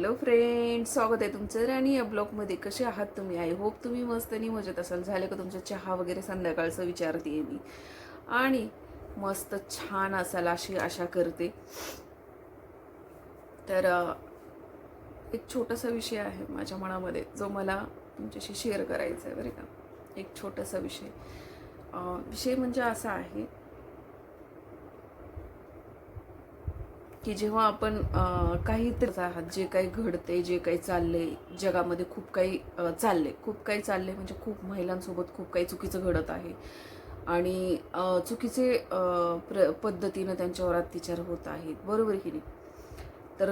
Hello friend स्वागत आहे तुमचं राणी या ब्लॉगमध्ये. कसे आहात तुम्ही? आय होप तुम्ही मस्त आणि मजेत असाल. झाले का तुमचा चहा वगैरे संध्याकाळचं? विचारते मी. आणि मस्त छान असाल अशी आशा करते. तर एक छोटासा विषय आहे माझ्या मनामध्ये जो मला तुमच्याशी शेअर करायचा आहे बरे का? एक छोटासा विषय. विषय म्हणजे असा आहे की जेव्हा आपण काहीतरी आहात जे काही घडते जे काही चाललंय जगामध्ये खूप काही अं, चाललंय. खूप काही चाललंय म्हणजे खूप महिलांसोबत खूप काही चुकीचं घडत आहे. आणि चुकीचे प्र पद्धतीनं त्यांच्यावर अत्याचार होत आहेत. बरोबर की नाही? तर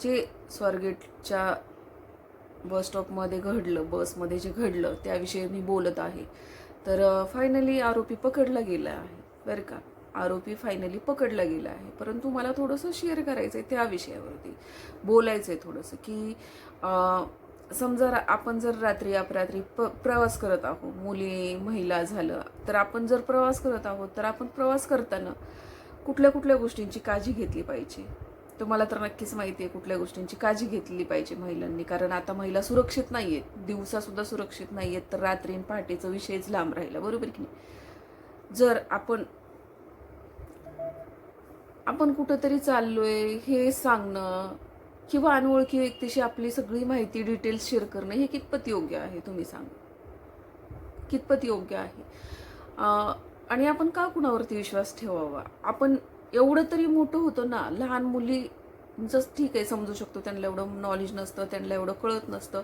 जे स्वारगेटच्या बस स्टॉपमध्ये घडलं बसमध्ये जे घडलं त्याविषयी मी बोलत आहे. तर फायनली आरोपी पकडला गेला आहे. बरं का? आरोपी फायनली पकडला गेला आहे. परंतु मला थोडंसं शेअर करायचं आहे त्या विषयावरती. बोलायचं आहे थोडंसं की समजा आपण जर रात्री अपरात्री प प्रवास करत आहोत मुली महिला झालं तर आपण जर प्रवास करत आहोत तर आपण प्रवास करताना कुठल्या कुठल्या गोष्टींची काळजी घेतली पाहिजे? तुम्हाला तर नक्कीच माहिती आहे कुठल्या गोष्टींची काळजी घेतली पाहिजे महिलांनी. कारण आता महिला सुरक्षित नाही आहेत दिवसासुद्धा सुरक्षित नाही आहेत तर रात्री आणि पहाटेचा विषयच लांब राहिला. बरोबर की नाही? जर आपण आपण कुठंतरी चाललोय हे सांगणं किंवा अनोळखी व्यक्तीशी आपली सगळी माहिती डिटेल्स शेअर करणं हे कितपत योग्य आहे तुम्ही सांगा. कितपत योग्य आहे? आणि आपण का कुणावरती विश्वास ठेवावा? आपण एवढं तरी मोठं होतं ना लहान मुली जस ठीक आहे समजू शकतो त्यांना एवढं नॉलेज नसतं त्यांना एवढं कळत नसतं.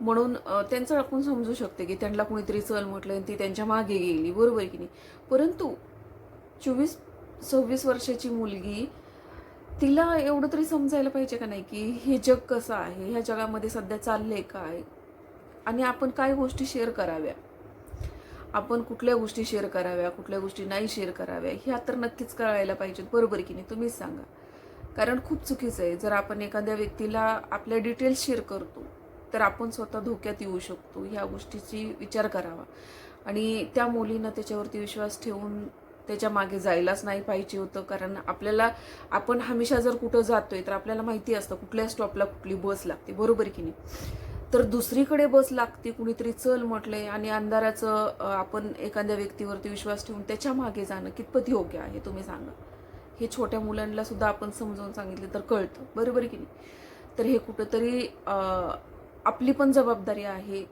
म्हणून त्यांचं आपण समजू शकते की त्यांना कुणीतरी चल म्हटलं आणि ती त्यांच्या मागे गेली बरोबर आहे की नाही? परंतु चोवीस सव्वीस वर्षाची मुलगी तिला एवढं तरी समजायला पाहिजे का नाही की हे जग कसं आहे? ह्या जगामध्ये सध्या चाललंय काय? आणि आपण काय गोष्टी शेअर कराव्या? आपण कुठल्या गोष्टी शेअर कराव्या? कुठल्या गोष्टी नाही शेअर कराव्या? ह्या तर नक्कीच कळायला पाहिजेत. बरोबर की नाही? तुम्हीच सांगा. कारण खूप चुकीचं आहे. जर आपण एखाद्या व्यक्तीला आपल्या डिटेल्स शेअर करतो तर आपण स्वतः धोक्यात येऊ शकतो. ह्या गोष्टीची विचार करावा. आणि त्या मुलीनं त्याच्यावरती विश्वास ठेवून त्याच्यामागे जायलाच नाही पाहिजे होतं कारण आपल्याला आपण हमेशा जर कुठं जातोय तर आपल्याला माहिती असतं कुठल्या स्टॉपला कुठली बस लागते. बरोबर की नाही? तर दुसरीकडे बस लागते कुणीतरी चल म्हटलंय आणि अंधाराचं आपण एखाद्या व्यक्तीवरती विश्वास ठेवून त्याच्यामागे जाणं कितपत योग्य आहे तुम्ही सांगा. हे छोट्या मुलांना सुद्धा आपण समजावून सांगितलं तर कळतं. बरोबर की नाही? तर हे कुठंतरी आपली पण जबाबदारी आहे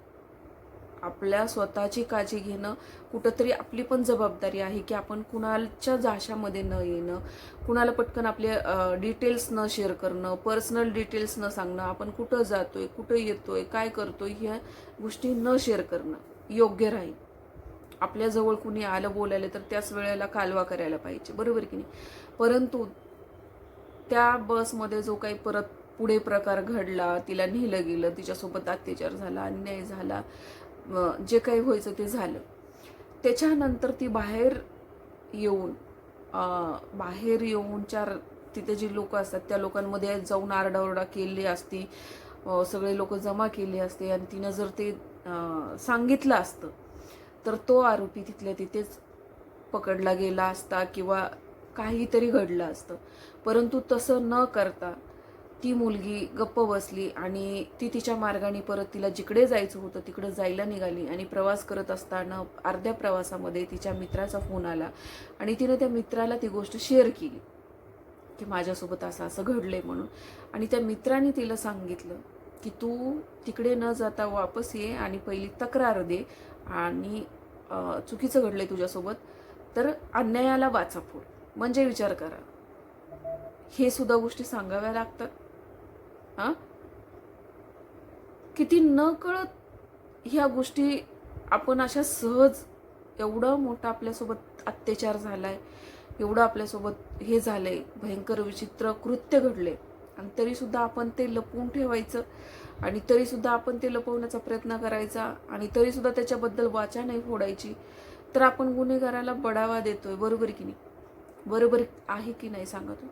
आपल्या स्वतःची काळजी घेणं कुठंतरी आपली पण जबाबदारी आहे की आपण कुणाच्या जाशामध्ये न येणं कुणाला पटकन आपले डिटेल्स न शेअर करणं पर्सनल डिटेल्स न सांगणं आपण कुठं जातोय कुठं येतोय काय करतो आहे ह्या गोष्टी न शेअर करणं योग्य राहील. आपल्याजवळ कुणी आलं बोलायला तर त्याच वेळेला कालवा करायला पाहिजे बरोबर की नाही? परंतु त्या बसमध्ये जो काही परत पुढे प्रकार घडला तिला नेलं गेलं तिच्यासोबत अत्याचार झाला अन्याय झाला जे काही व्हायचं ते झालं. त्याच्यानंतर ती बाहेर येऊन बाहेर येऊन चार तिथे जे लोक असतात त्या लोकांमध्ये जाऊन आरडाओरडा केली असती सगळे लोक जमा केले असते आणि तिनं जर ते सांगितलं असतं तर तो आरोपी तिथल्या तिथेच पकडला गेला असता किंवा काहीतरी घडलं असतं. परंतु तसं न करता ती मुलगी गप्प बसली आणि ती तिच्या मार्गाने परत तिला जिकडे जायचं होतं तिकडे जायला निघाली आणि प्रवास करत असताना अर्ध्या प्रवासामध्ये तिच्या मित्राचा फोन आला आणि तिने त्या मित्राला ती गोष्ट शेअर केली की माझ्यासोबत असं असं घडलंय म्हणून. आणि त्या मित्राने तिला सांगितलं की तू तिकडे न जाता वापस ये आणि पहिली तक्रार दे आणि चुकीचं चुकीचं घडलंय तुझ्यासोबत तर अन्यायाला वाचा फोड. म्हणजे विचार करा. हे सुद्धा गोष्टी सांगाव्या लागतात. हां? किती न कळत ह्या गोष्टी आपण अशा सहज एवढं मोठा आपल्यासोबत अत्याचार झालाय एवढं आपल्यासोबत हे झालं आहे भयंकर विचित्र कृत्य घडले आणि तरीसुद्धा आपण ते लपवून ठेवायचं आणि तरीसुद्धा आपण ते लपवण्याचा प्रयत्न करायचा आणि तरीसुद्धा त्याच्याबद्दल वाचा नाही फोडायची तर आपण गुन्हेगाराला बढावा देतोय. बरोबर की नाही? बरोबर आहे की नाही सांगा तू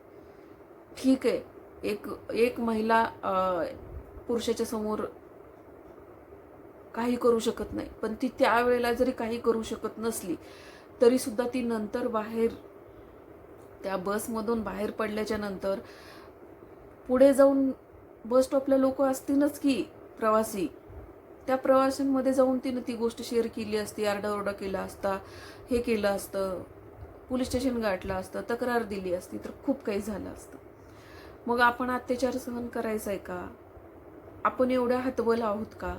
ठीक आहे. एक एक महिला पुरुषाच्या समोर काही करू शकत नाही. पण ती त्यावेळेला जरी काही करू शकत नसली तरीसुद्धा ती नंतर बाहेर त्या बसमधून बाहेर पडल्याच्या नंतर पुढे जाऊन बस स्टॉपला लोक असतीलच की प्रवासी. त्या प्रवाशांमध्ये जाऊन तिनं ती गोष्ट शेअर केली असती आरडाओरडा केला असता हे केलं असतं पोलीस स्टेशन गाठलं असतं तक्रार दिली असती तर खूप काही झालं असतं. मग आपण अत्याचार सहन करायचा आहे का? आपण एवढ्या हतबल आहोत का?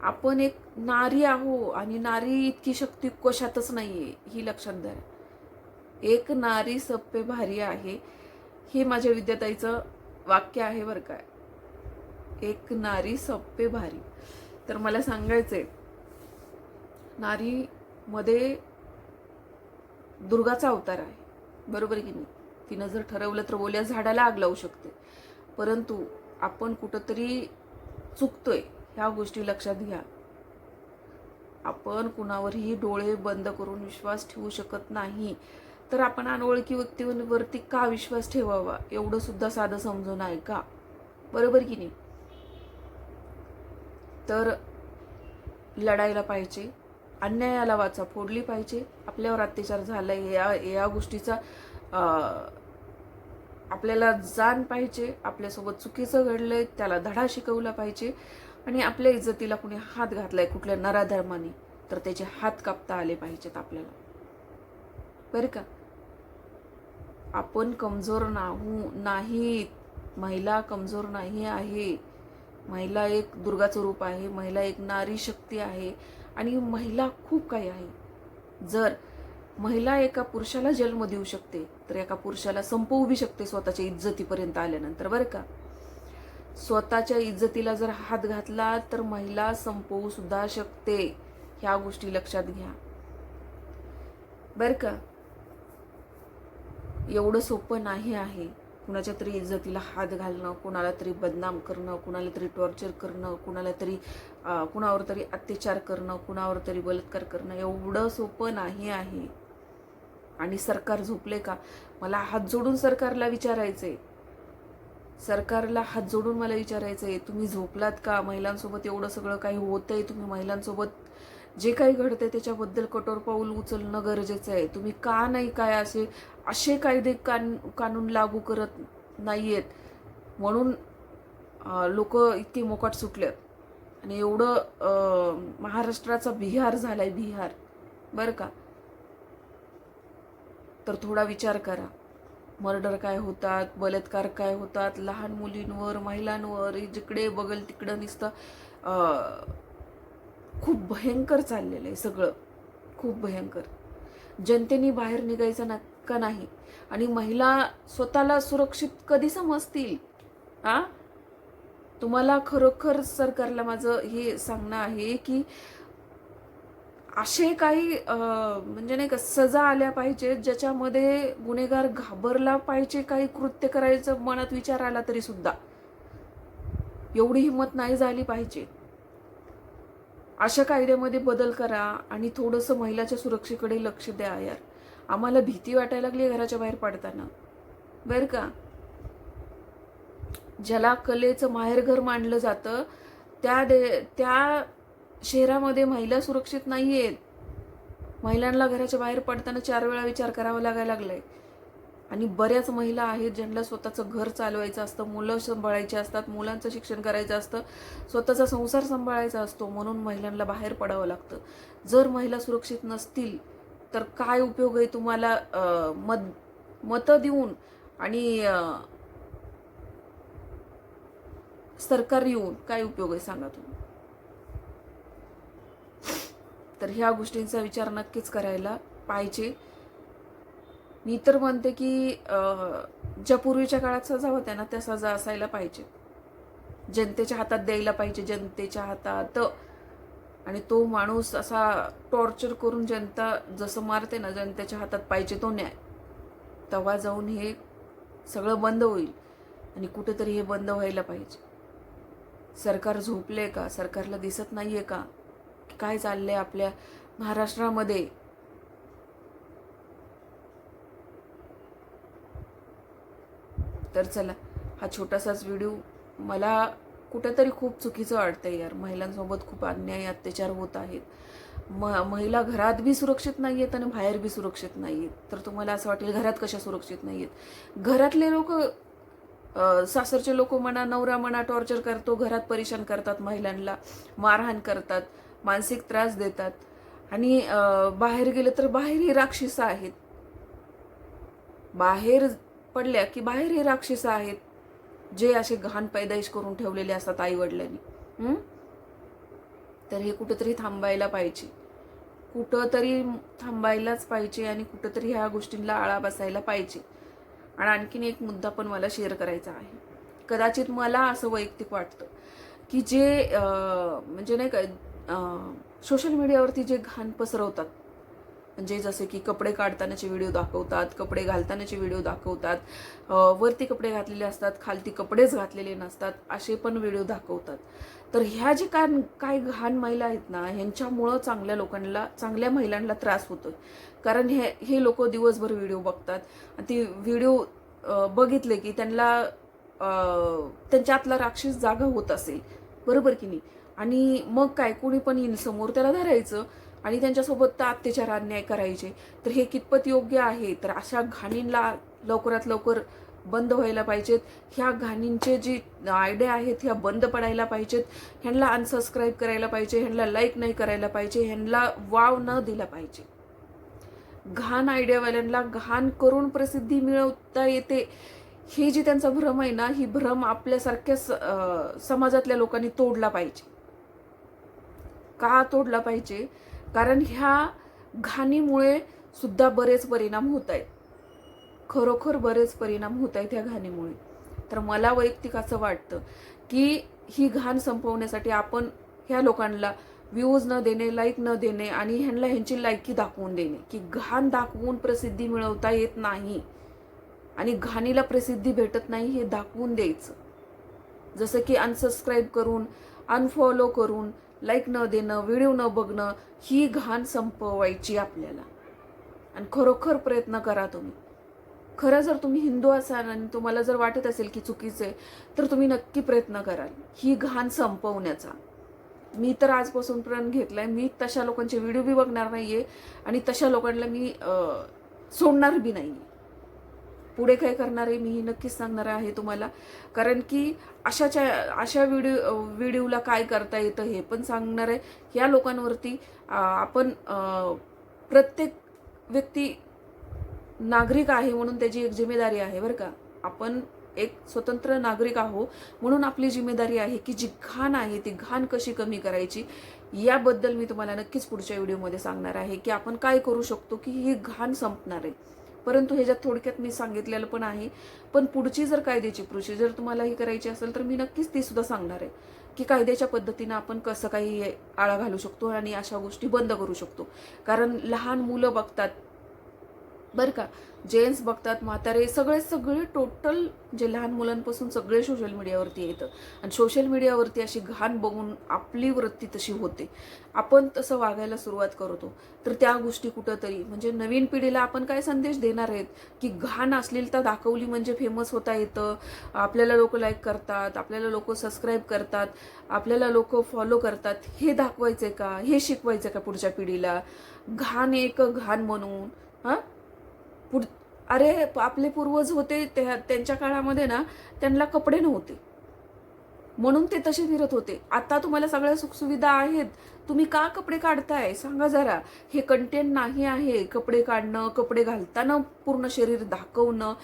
आपण एक नारी आहो आणि नारी इतकी शक्ती कशातच आहे ही लक्षात धरा. एक नारी सप्पे भारी आहे हे माझ्या विद्याताईचं वाक्य आहे बरं काय एक नारी सप्पे भारी. तर मला सांगायचंय नारीमध्ये दुर्गाचा अवतार आहे. बरोबर की नाही? तिनं जर ठरवलं तर ओल्या झाडाला आग लावू शकते. परंतु आपण कुठंतरी चुकतोय ह्या गोष्टी लक्षात घ्या. आपण कुणावरही डोळे बंद करून विश्वास ठेवू शकत नाही तर आपण अनोळखी व्यक्तीवरती का विश्वास ठेवावा? एवढं सुद्धा साधं समजून आहे का? बरोबर की नाही? तर लढायला पाहिजे अन्यायाला वाचा फोडली पाहिजे. आपल्यावर अत्याचार झालाय या या गोष्टीचा आपल्याला जाण पाहिजे आपल्यासोबत चुकीचं घडलं आहे त्याला धडा शिकवला पाहिजे. आणि आपल्या इज्जतीला कुणी हात घातलाय कुठल्या नराधर्माने तर त्याचे हात कापता आले पाहिजेत आपल्याला. बरं का? आपण कमजोर नाहू नाहीत महिला कमजोर नाही आहे. महिला एक दुर्गाचं रूप आहे महिला एक नारी शक्ती आहे. आणि महिला खूप काही आहे. जर महिला एका पुरुषाला जन्म देऊ शकते तर एका पुरुषाला संपवू बी शकते स्वतःच्या इज्जतीपर्यंत आल्यानंतर बरं का? स्वतःच्या इज्जतीला जर हात घातला तर महिला संपवू सुद्धा शकते. ह्या गोष्टी लक्षात घ्या. बरं का? एवढं सोपं नाही आहे. कुणाच्या तरी इज्जतीला हात घालणं कुणाला तरी बदनाम करणं कुणाला तरी टॉर्चर करणं कुणाला तरी कुणावर तरी अत्याचार करणं कुणावर तरी बलात्कार करणं एवढं सोपं नाही आहे. आणि सरकार झोपले का? मला हात जोडून सरकारला विचारायचंय. सरकारला हात जोडून मला विचारायचंय तुम्ही झोपलात का? महिलांसोबत एवढं सगळं काही होतंय? तुम्ही महिलांसोबत जे काही घडतंय त्याच्याबद्दल कठोर पाऊल उचलणं गरजेचं आहे. तुम्ही का नाही काय असे असे कायदे कान कानून लागू करत नाहीयेत? म्हणून लोक इतके मोकाट सुटलेत. आणि एवढं महाराष्ट्राचा बिहार झालाय बिहार. बरं का? तर थोडा विचार करा. मर्डर काय होतात बलात्कार काय होतात लहान मुलींवर महिलांवर जिकडे बघल तिकडं नुसतं खूप भयंकर चाललेलं आहे सगळं. खूप भयंकर. जनतेने बाहेर निघायचं ना का नाही. आणि महिला स्वतःला सुरक्षित कधी समजतील? आ? तुम्हाला खरोखर सरकारला माझं हे सांगणं आहे की असे काही अं, म्हणजे नाही का सजा आल्या पाहिजेत ज्याच्यामध्ये गुन्हेगार घाबरला पाहिजे काही कृत्य करायचं मनात विचार आला तरी सुद्धा. एवढी हिंमत नाही झाली पाहिजे. अशा कायद्यामध्ये बदल करा आणि थोडंसं महिलाच्या सुरक्षेकडे लक्ष द्या यार. आम्हाला भीती वाटायला लागली घराच्या बाहेर पडताना. बरं का? ज्याला कलेचं माहेरघर मानलं जातं त्या दे त्या शहरामध्ये महिला सुरक्षित नाही आहेत महिलांना घराच्या बाहेर पडताना चार वेळा विचार करावा लागायला लागलाय. आणि बऱ्याच महिला आहेत ज्यांना स्वतःचं घर चालवायचं असतं मुलं सांभाळायची असतात मुलांचं शिक्षण करायचं असतं स्वतःचा संसार सांभाळायचा असतो म्हणून महिलांना बाहेर पडावं लागतं. जर महिला सुरक्षित नसतील तर काय उपयोग आहे तुम्हाला मत मतं देऊन आणि सरकार येऊन काय उपयोग आहे सांगा तुम्ही? तर ह्या गोष्टींचा विचार नक्कीच करायला पाहिजे. मी तर म्हणते की ज्या पूर्वीच्या काळात सजा होत्या ना त्या सजा असायला पाहिजे. जनतेच्या हातात द्यायला पाहिजे जनतेच्या हातात. आणि तो माणूस असा टॉर्चर करून जनता जसं मारते ना जनतेच्या हातात पाहिजे तो न्याय. तेव्हा जाऊन हे सगळं बंद होईल आणि कुठेतरी हे बंद व्हायला पाहिजे. सरकार झोपले का? सरकारला दिसत नाही आहे का? काय चाललंय आपल्या महाराष्ट्रामध्ये? तर चला हा छोटासाच व्हिडिओ. मला कुठेतरी खूप चुकीचं वाटतंय यार. महिलांसोबत खूप अन्याय अत्याचार होत आहेत. म महिला घरात बी सुरक्षित नाही आहेत आणि बाहेर बी सुरक्षित नाही आहेत तर तुम्हाला असं वाटेल घरात कशा सुरक्षित नाही आहेत घरातले लोक सासरचे लोक म्हणा नवरा म्हणा टॉर्चर करतो घरात परेशान करतात महिलांना मारहाण करतात. मानसिक त्रास देतात. आणि बाहेर गेलं तर बाहेरही राक्षस आहेत. बाहेर पडल्या की बाहेरही राक्षस आहेत. जे असे घाण पैदाइश करून ठेवलेले असतात आई वडिलांनी तर हे कुठंतरी थांबायला पाहिजे. कुठंतरी थांबायलाच पाहिजे आणि कुठंतरी ह्या गोष्टींना आळा बसायला पाहिजे. आणि आणखीन एक मुद्दा पण मला शेअर करायचा आहे. कदाचित मला असं वैयक्तिक वाटतं की जे अं, म्हणजे नाही का सोशल मीडियावरती जे घाण पसरवतात म्हणजे जसे की कपडे काढतानाचे व्हिडिओ दाखवतात कपडे घालतानाचे व्हिडिओ दाखवतात वरती कपडे घातलेले असतात खालती कपडेच घातलेले नसतात असे पण व्हिडिओ दाखवतात. तर ह्या जे काय काय घाण महिला आहेत ना ह्यांच्यामुळं चांगल्या लोकांना चांगल्या महिलांना त्रास होतो कारण हे हे लोक दिवसभर व्हिडिओ बघतात. ती व्हिडिओ बघितले की त्यांना त्यांच्या आतला राक्षस जागा होत असेल. बरोबर की नाही? आणि मग काय कोणी पण येईल समोर त्याला धरायचं आणि त्यांच्यासोबत तर अत्याचार अन्याय करायचे. तर हे कितपत योग्य आहे? तर अशा घाणींना लवकरात लवकर बंद व्हायला पाहिजेत. ह्या घाणींचे जी आयडिया आहेत ह्या बंद पडायला पाहिजेत. ह्यांना अनसबस्क्राईब करायला पाहिजे ह्यांना लाईक नाही करायला पाहिजे ह्यांना वाव न दिला पाहिजे. घाण आयडियावाल्यांना घाण करून प्रसिद्धी मिळवता येते. ही जी त्यांचा भ्रम आहे ना ही भ्रम आपल्यासारख्या स- समाजातल्या लोकांनी तोडला पाहिजे. का तोडला पाहिजे? कारण ह्या घाणीमुळे सुद्धा बरेच परिणाम होत आहेत. खरोखर बरेच परिणाम होत आहेत ह्या घाणीमुळे. तर मला वैयक्तिक असं वाटतं की ही घाण संपवण्यासाठी आपण ह्या लोकांना व्ह्यूज न देणे लाईक न देणे आणि ह्यांना ह्यांची लायकी दाखवून देणे. की घाण दाखवून प्रसिद्धी मिळवता येत नाही. आणि घाणीला प्रसिद्धी भेटत नाही हे दाखवून द्यायचं. जसं की अनसबस्क्राईब करून अनफॉलो करून लाईक न देणं व्हिडिओ न बघणं ही घाण संपवायची आपल्याला. आणि खरोखर प्रयत्न करा तुम्ही. खरं जर तुम्ही हिंदू असाल आणि तुम्हाला जर वाटत असेल की चुकीचं आहे तर तुम्ही नक्की प्रयत्न कराल. ही घाण संपवण्याचा. मी तर आजपासून प्रण घेतला आहे मी तशा लोकांचे व्हिडिओ बी बघणार नाही आहे आणि तशा लोकांना मी सोडणार बी नाही आहे पुढे काय करणार आहे मी नक्कीच सांगणार आहे तुम्हाला. कारण की अशाच्या अशा व्हिडिओ व्हिडिओला काय करता येतं हे पण सांगणार आहे. या लोकांवरती आपण प्रत्येक व्यक्ती नागरिक आहे म्हणून त्याची एक जिम्मेदारी आहे बरं का. आपण एक स्वतंत्र नागरिक आहो म्हणून आपली जिम्मेदारी आहे की जी घाण आहे ती घाण कशी कमी करायची याबद्दल मी तुम्हाला नक्कीच पुढच्या व्हिडिओमध्ये सांगणार आहे की आपण काय करू शकतो की ही घाण संपणार आहे. परंतु ह्याच्यात थोडक्यात मी सांगितलेलं पण आहे. पण पुढची जर कायद्याची प्रोसिजर तुम्हाला ही करायची असेल तर मी नक्कीच ती सुद्धा सांगणार आहे. की कायद्याच्या पद्धतीनं आपण कसं काही आळा घालू शकतो आणि अशा गोष्टी बंद करू शकतो. कारण लहान मुलं बघतात बरं का जेंट्स बघतात म्हातारे सगळे सगळे टोटल जे लहान मुलांपासून सगळे सोशल मीडियावरती येतं. आणि सोशल मीडियावरती अशी घाण बघून आपली वृत्ती तशी होते. आपण तसं वागायला सुरुवात करतो. तर त्या गोष्टी कुठंतरी म्हणजे नवीन पिढीला आपण काय संदेश देणार आहेत? की घाण अश्लीलता दाखवली म्हणजे फेमस होता येतं. आपल्याला लोक लाईक करतात आपल्याला लोक सबस्क्राईब करतात आपल्याला लोक फॉलो करतात. हे दाखवायचं आहे का? हे शिकवायचं आहे का पुढच्या पिढीला? घाण एक घाण म्हणून हां? पुढ अरे आपले पूर्वज होते त्या त्यांच्या काळामध्ये ना त्यांना कपडे नव्हते. म्हणून ते तसे फिरत होते. आता तुम्हाला सगळ्या सुखसुविधा आहेत. तुम्ही का कपडे काढताय? सांगा जरा. हे कंटेंट नाही आहे. कपडे काढणं कपडे घालताना पूर्ण शरीर दाखवणं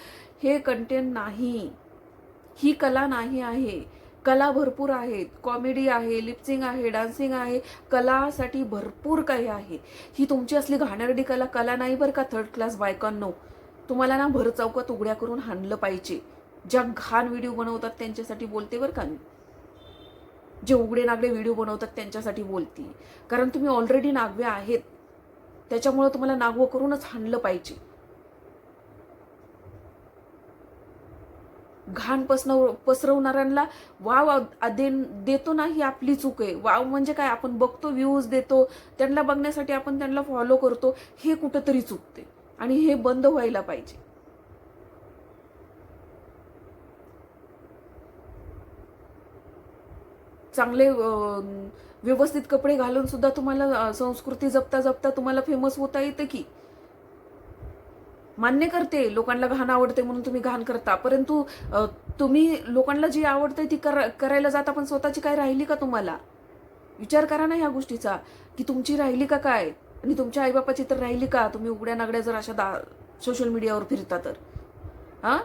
हे कंटेंट नाही. ही कला नाही आहे. कला भरपूर आहेत. कॉमेडी आहे लिपसिंग आहे डान्सिंग आहे. कलासाठी भरपूर काही आहे. ही तुमची असली घाणेरडी कला कला नाही बरं का थर्ड क्लास बायकांनो. तुम्हाला ना भर चौकात उघड्या करून हाणलं पाहिजे. ज्या घाण व्हिडिओ बनवतात त्यांच्यासाठी बोलते बरं का मी. जे उघडे नागडे व्हिडिओ बनवतात त्यांच्यासाठी बोलते. कारण तुम्ही ऑलरेडी नागवे आहेत. त्याच्यामुळं तुम्हाला नागवं करूनच हाणलं पाहिजे. घाण पसरव पसरवणाऱ्यांना वाव दे देतो ना ही आपली चूक आहे. वाव म्हणजे काय? आपण बघतो व्ह्यूज देतो त्यांना बघण्यासाठी आपण त्यांना फॉलो करतो हे कुठंतरी चुकते. आणि हे बंद व्हायला पाहिजे. चांगले व्यवस्थित कपडे घालून सुद्धा तुम्हाला संस्कृती जपता जपता तुम्हाला फेमस होता येतं की? मान्य करते लोकांना घाण आवडते म्हणून तुम्ही घाण करता. परंतु तुम्ही लोकांना जी आवडते ती कर करायला जाता पण स्वतःची काय राहिली का तुम्हाला? विचार करा ना ह्या गोष्टीचा. की तुमची राहिली का काय? आणि तुमच्या आईबापाची तर राहिली का? तुम्ही उघड्या नागड्या जर अशा दा सोशल मीडियावर फिरता तर. हा?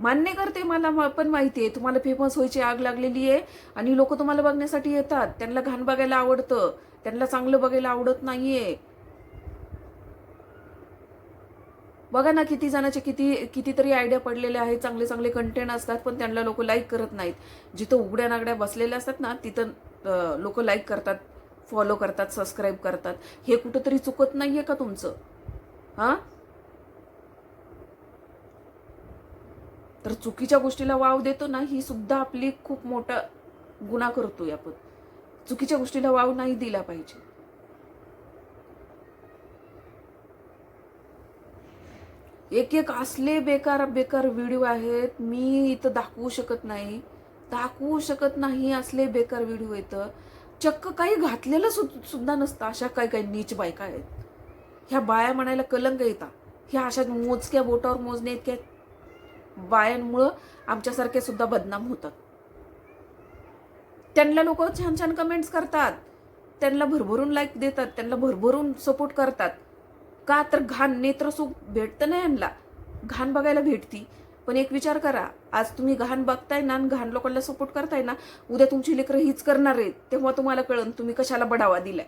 मान्य करते मला पण माहिती आहे तुम्हाला फेमस व्हायची आग लागलेली आहे आणि लोक तुम्हाला बघण्यासाठी येतात. त्यांना घाण बघायला आवडतं. त्यांना चांगलं बघायला आवडत नाहीये. बघा ना किती जणांचे किती कितीतरी आयडिया पडलेले आहेत चांगले चांगले कंटेंट असतात पण त्यांना लोक लाईक करत नाहीत. जिथं उघड्या नागड्या बसलेल्या असतात ना तिथं लोक लाईक करतात फॉलो करतात सबस्क्राईब करतात. हे कुठंतरी चुकत नाहीये का तुमचं? हा? तर चुकीच्या गोष्टीला वाव देतो ना ही सुद्धा आपली खूप मोठा गुन्हा करतोय आपण. चुकीच्या गोष्टीला वाव नाही दिला पाहिजे. एक एक असले बेकार बेकार व्हिडिओ आहेत मी इथं दाखवू शकत नाही. दाखवू शकत नाही असले बेकार व्हिडिओ येतं चक्क काही घातलेलं सु- सुद्धा नसतं. अशा काही काही नीच बायका आहेत. ह्या बाया म्हणायला कलंक येतात ह्या अशा मोजक्या बोटावर मोजणे इतक्या बायांमुळं आमच्यासारखे सुद्धा बदनाम होतात. त्यांना लोक छान छान कमेंट्स करतात. त्यांना भरभरून लाईक देतात त्यांना भरभरून सपोर्ट करतात. का तर घाण नेत्रसुख भेटतं नाही यांना. घाण बघायला भेटती. पण एक विचार करा आज तुम्ही घाण बघताय ना आणि घाण लोकांना सपोर्ट करताय ना उद्या तुमची लेकरं हीच करणार आहेत तेव्हा तुम्हाला कळन तुम्ही कशाला बढावा दिलाय.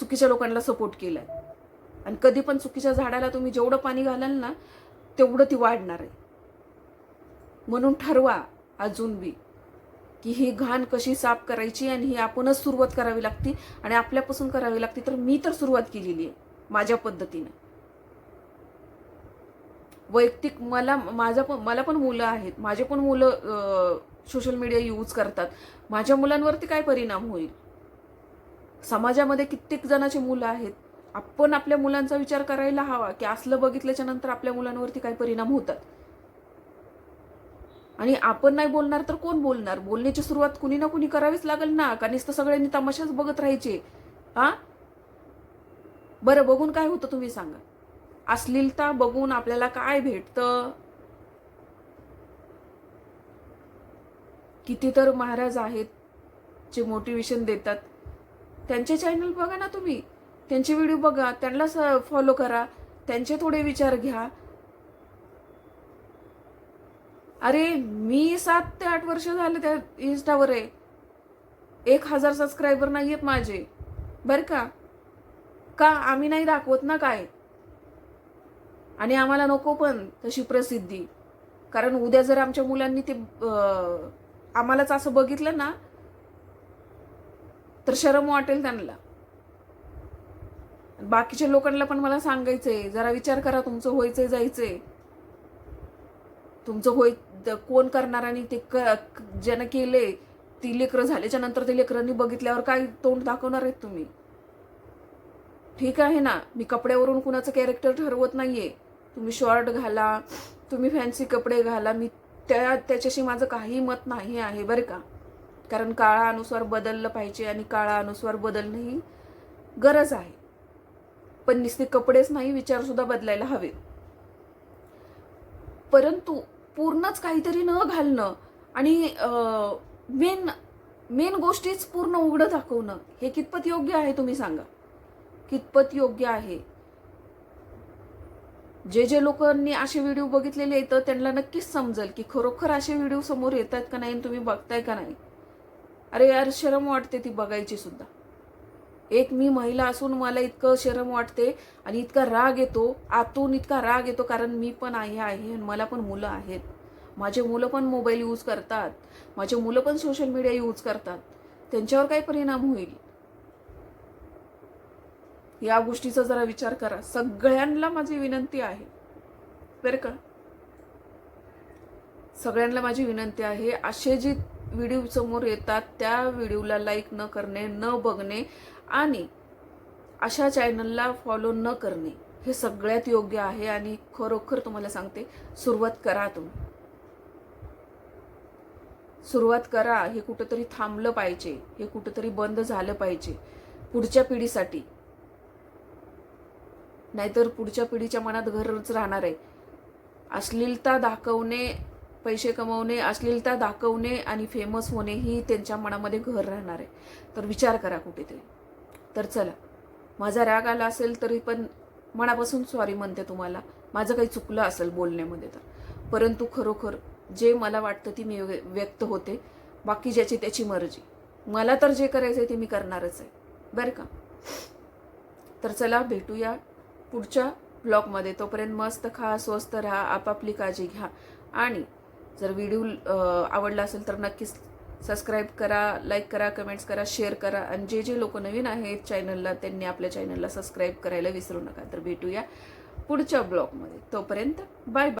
चुकीच्या लोकांना सपोर्ट केलाय. आणि कधी पण चुकीच्या झाडाला तुम्ही जेवढं पाणी घालाल ना तेवढं ती वाढणार आहे. म्हणून ठरवा अजून बी. की ही घाण कशी साफ करायची आणि ही आपणच सुरुवात करावी लागती आणि आपल्यापासून करावी लागते तर मी तर सुरुवात केलेली आहे माझ्या पद्धतीने. वैयक्तिक मला माझा पण मला पण मुलं आहेत. माझे पण मुलं सोशल मीडिया यूज करतात. माझ्या मुलांवरती काय परिणाम होईल? समाजामध्ये कित्येक जणाची मुलं आहेत. आपण आपल्या मुलांचा विचार करायला हवा की असलं बघितल्याच्या नंतर आपल्या मुलांवरती काय परिणाम होतात? आणि आपण नाही बोलणार तर कोण बोलणार? बोलण्याची सुरुवात कुणी ना कुणी करावीच लागेल ना का नुसतं सगळ्यांनी तमाशाच बघत राहायचे. हा? बरं बघून काय होतं तुम्ही सांगा. अश्लीलता बघून आपल्याला काय भेटतं? किती तर महाराज आहेत जे मोटिवेशन देतात. त्यांचे चॅनल बघा ना तुम्ही. त्यांचे व्हिडिओ बघा. त्यांना फॉलो करा. त्यांचे थोडे विचार घ्या. अरे मी सात ते आठ वर्ष झाले त्या इन्स्टावर आहे. एक हजार सबस्क्रायबर नाही आहेत माझे. बरं का? का आम्ही नाही दाखवत ना काय? आणि आम्हाला नको पण तशी प्रसिद्धी. कारण उद्या जर आमच्या मुलांनी ते आम्हालाच असं बघितलं ना तर शरम वाटेल त्यांना. बाकीच्या लोकांना पण मला सांगायचंय जरा विचार करा तुमचं व्हायचंय जायचंय. तुमचं होय कोण करणार आणि ते क ज्यानं केले ती लेकरं झाल्याच्यानंतर ते लेकरांनी बघितल्यावर काय तोंड दाखवणार आहेत तुम्ही? ठीक आहे ना? मी कपड्यावरून कुणाचं कॅरेक्टर ठरवत नाहीये. तुम्ही शॉर्ट घाला तुम्ही फॅन्सी कपडे घाला. मी त्या त्याच्याशी माझं काही मत नाही आहे बरं का? कारण काळानुसार बदललं पाहिजे आणि काळानुसार बदलणं ही गरज आहे. पण निस्ते कपडेच नाही विचारसुद्धा बदलायला हवे. परंतु पूर्णच काहीतरी न घालणं आणि मेन मेन गोष्टीच पूर्ण उघडं दाखवणं हे कितपत योग्य आहे तुम्ही सांगा? कितपत योग्य आहे? जे जे लोकांनी असे व्हिडिओ बघितलेले आहेत त्यांना नक्कीच समजेल की खरोखर असे व्हिडिओ समोर येत आहेत का नाही आणि तुम्ही बघताय का नाही? अरे यार शरम वाटते ती बघायची सुद्धा. एक मी महिला असून मला इतकं शरम वाटते आणि इतका राग येतो आतून इतका राग येतो कारण मी पण आहे आहे आणि मला पण मुलं आहेत. माझे मुलं पण मोबाईल यूज करतात. माझे मुलं पण सोशल मीडिया यूज करतात. त्यांच्यावर काय परिणाम होईल? या गोष्टीचा जरा विचार करा. सगळ्यांना माझी विनंती आहे. बरं का? सगळ्यांना माझी विनंती आहे. असे जे व्हिडिओ समोर येतात त्या व्हिडिओला लाईक न करणे न बघणे आणि अशा चॅनलला फॉलो न करणे हे सगळ्यात योग्य आहे आणि खरोखर तुम्हाला सांगते सुरुवात करा तुम्ही. सुरुवात करा हे कुठंतरी थांबलं पाहिजे हे कुठंतरी बंद झालं पाहिजे पुढच्या पिढीसाठी. नाहीतर पुढच्या पिढीच्या मनात घरच राहणार आहे. अश्लीलता दाखवणे पैसे कमवणे अश्लीलता दाखवणे आणि फेमस होणे ही त्यांच्या मनामध्ये घर राहणार आहे. तर विचार करा कुठेतरी. तर चला. माझा राग आला असेल तरी पण मनापासून सॉरी म्हणते तुम्हाला. माझं काही चुकलं असेल बोलण्यामध्ये तर. परंतु खरोखर जे मला वाटतं ती मी व्यक्त होते बाकी ज्याची त्याची मर्जी. मला तर जे करायचं आहे ते मी करणारच आहे. बरं का? तर चला भेटूया पुढच्या ब्लॉगमध्ये. तोपर्यंत मस्त खा स्वस्त राहा आपापली काळजी घ्या. आणि जर व्हिडिओ आवडला असेल तर नक्कीच सबस्क्राईब करा लाईक करा कमेंट्स करा शेअर करा. आणि जे जे लोक नवीन आहेत चॅनलला त्यांनी आपल्या चॅनलला सबस्क्राईब करायला विसरू नका. तर भेटूया पुढच्या ब्लॉगमध्ये तोपर्यंत बाय बाय